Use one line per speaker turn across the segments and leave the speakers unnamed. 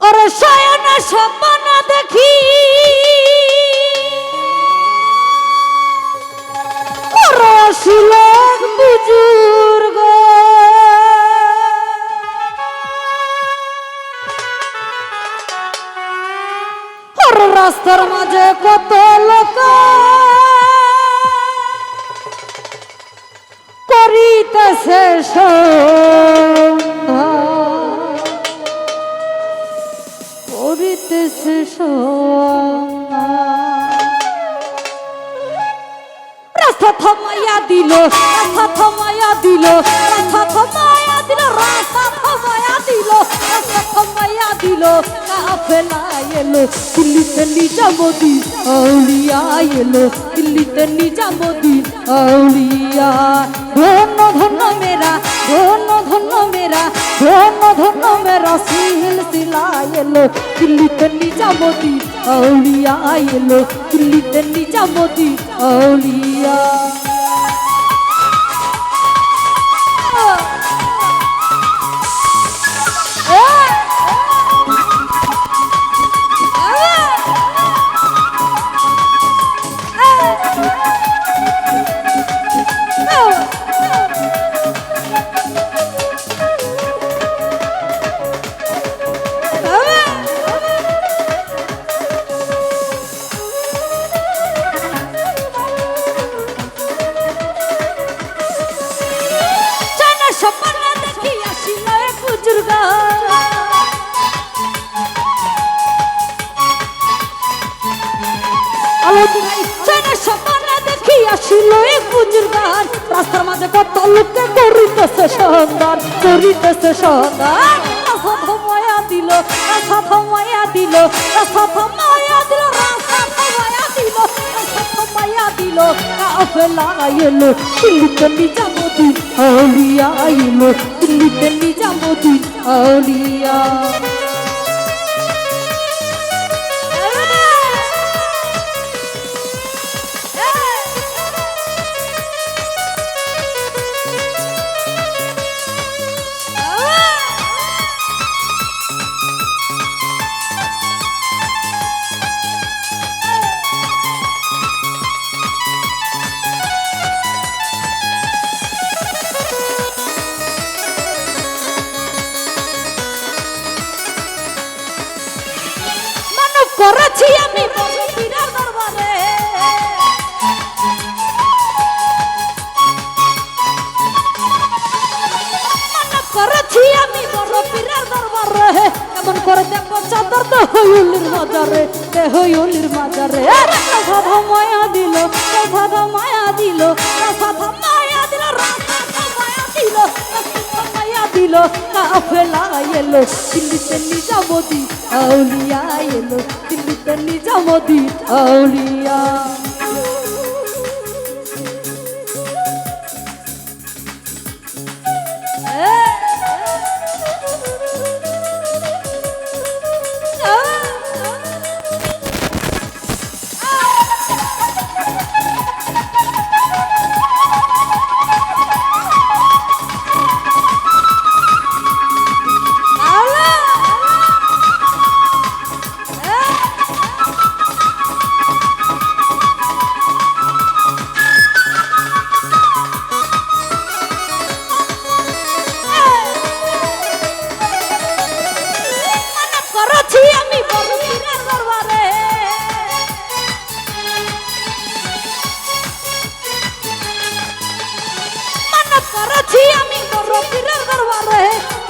ওরে শয়ন স্বপ্ন দেখি। ওরে এক বুজুর্গ। ওরে রাস্তার মাঝে কত লোক। করিতেছে সন্ধ্যা দিল রাস্তা থামাইয়া দিল রাস্তা থামাইয়া দিল রাস্তা থামাইয়া দিল রাস্তা থামাইয়া দিল এলো, দিল্লিতে নিজামতি আউলিয়া এলো, দিল্লিতে নিজামতি আউলিয়া। ধন্য ধন্য মেরা, ধন্য ধন্য মেরা, ধন্য ধন্য মেরা সিলসিলা এলো, দিল্লিতে নিজামতি আউলিয়া এলো, দিল্লিতে নিজামতি আউলিয়া। লোকে করিতেছে সন্ধান করিতেছে সন্ধান দিল থামায়া দিল থামায়া দিল আউলিয়া। তে হইউলির মাজারে। সাধা মায়া দিল কথা মায়া দিল সাধা মায়া দিল রাধা মায়া দিল মায়া দিল। কাফেলা এলো, দিল্লিতে নিজামতি আউলিয়া এলো, দিল্লিতে নিজামতি আউলিয়া।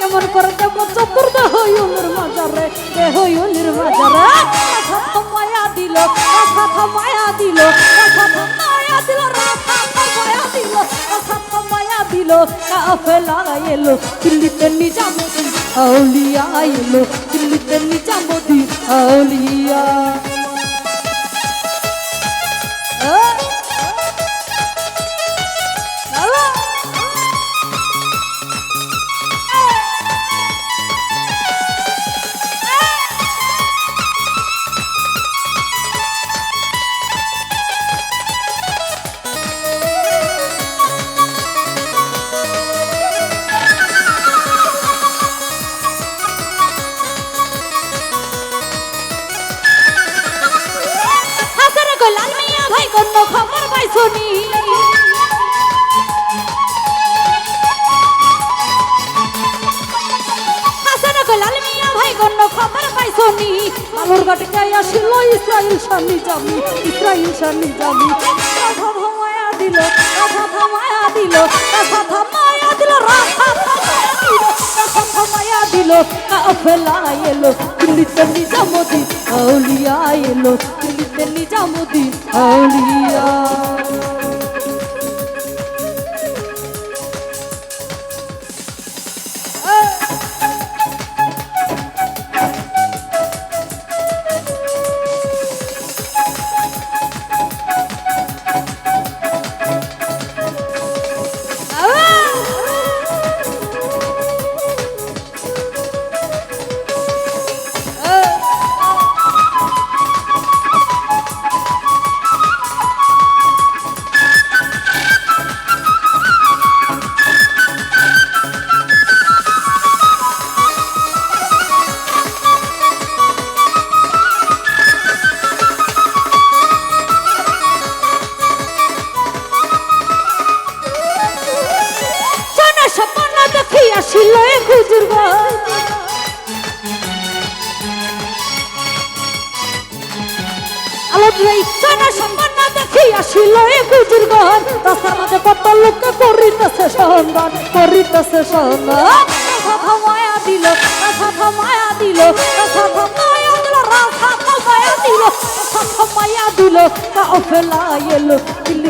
কেমন করে দেব চতুর্দ হইউলের মাজারে দে হইউলের মাজারে। রাখা থামায়া দিল, রাখা থামায়া দিল, রাখা থামায়া দিল থামায়া দিল থামায়া দিল। কাফেলা দিল্লিতে নিজামুদ্দিন, আউলিয়া আউলিয়া। ভাই খবর গণ্য খবর পাইছনি আলুর গাটকে আসিল ইসরাইল স্বামী জামি, ইসরাইল স্বামী জামি। রাধা ধমায়া দিল, রাধা ধমায়া দিল, রাধা ধমায়া দিল দিল, রাধা ধমায়া দিল। কাফেলা এলো দিল্লিতে নিজামুদ্দিন, আউলিয়া এলো। আউলিয়া এ হুজুর ভাই। আলোদ্রাই সোনা স্বপ্ন দেখি আসিল হুজুর ভাই রাস্তার মাঝে কত লোকে করিতেছে সন্ধান করিতেছে দিল